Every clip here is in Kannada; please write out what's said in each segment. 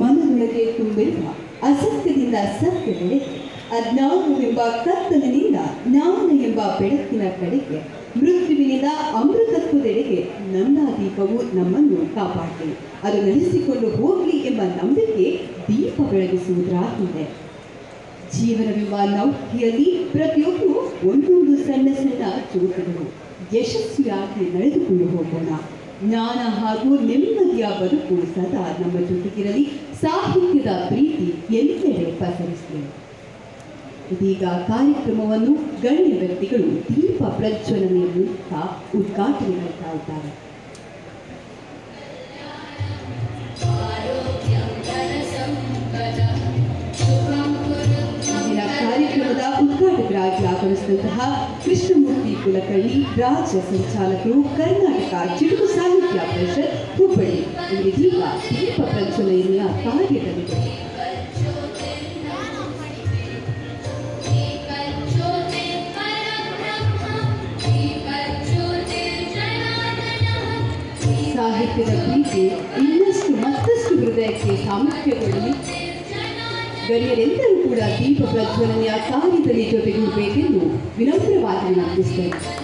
ಮನದೊಳಗೆ ತುಂಬಿರುವ ಅಸತ್ಯದಿಂದ ಸತ್ಯವೆಡೆ ಅಜ್ಞಾನವೆಂಬ ಕತ್ತಲಿನಿಂದ ಜ್ಞಾನ ಎಂಬ ಬೆಳಕಿನ ಕಡೆಗೆ, ಮೃತ್ಯುವಿನಿಂದ ಅಮೃತತ್ವದೆಡೆಗೆ ನನ್ನ ದೀಪವು ನಮ್ಮನ್ನು ಕಾಪಾಡಲಿ ಅದು ನಡೆಸಿಕೊಂಡು ಹೋಗಲಿ ಎಂಬ ನಂಬಿಕೆ ದೀಪ ಬೆಳಗಿಸುವುದರಾಗಿದೆ ಜೀವನವೆಂಬ ನೌಕೆಯಲ್ಲಿ ಪ್ರತಿಯೊಬ್ಬರು ಒಂದೊಂದು ಸಣ್ಣ ಸಣ್ಣ ಚೂಟುಗಳು ಯಶಸ್ವಿಯಾಗಿ ನಡೆದುಕೊಂಡು ಹೋಗೋಣ. ಜ್ಞಾನ ಹಾಗೂ ನೆಮ್ಮದಿಯ ಬದುಕು ಸದಾ ನಮ್ಮ ಜೊತೆಗಿರಲಿ. ಸಾಹಿತ್ಯದ ಪ್ರೀತಿ ಎಲ್ಲೆಡೆ ಪಸರಿಸಿದೆ. ಇದೀಗ ಕಾರ್ಯಕ್ರಮವನ್ನು ಗಣ್ಯ ವ್ಯಕ್ತಿಗಳು ದೀಪ ಪ್ರಜ್ವಲನೆ ಮೂಲಕ ಉದ್ಘಾಟನೆ ಮಾಡ್ತಾ ಇದ್ದಾರೆ. ಕಾರ್ಯಕ್ರಮದ ಉದ್ಘಾಟಕರಾಗಿ ಆಗಮಿಸಿದಂತಹ ಕೃಷ್ಣಮೂರ್ತಿ ಕುಲಕರ್ಣಿ ರಾಜ್ಯ ಸಂಚಾಲಕರು ಕರ್ನಾಟಕ ಚಿಡುಕು ಸಾಹಿತ್ಯ ಪರಿಷತ್ ಹುಬ್ಬಳ್ಳಿ ಇವರಿಗೀಗ ದೀಪ ಪ್ರಜ್ವಲನೆಯ ಕಾರ್ಯದಲ್ಲಿದೆ ಸಾಹಿತ್ಯದ ಪ್ರೀತಿ ಇನ್ನಷ್ಟು ಮತ್ತಷ್ಟು ಹೃದಯಕ್ಕೆ ಸಾಮರ್ಥ್ಯಗೊಳ್ಳಲಿ ಗಣ್ಯರೆಲ್ಲರೂ ಕೂಡ ದೀಪ ಪ್ರಜ್ವಲನೆಯ ಕಾರ್ಯದಲ್ಲಿ ಜೊತೆಗೂಡಬೇಕೆಂದು ವಿನಮ್ರವಾಗಿ ವಿನಂತಿಸುತ್ತೇನೆ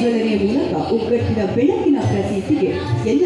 ಪ್ರಜ್ವಲನೆಯ ಮೂಲಕ ಒಗ್ಗಟ್ಟಿನ ಬೆಳಕಿನ ಪ್ರತೀತಿಗೆ ಎಲ್ಲ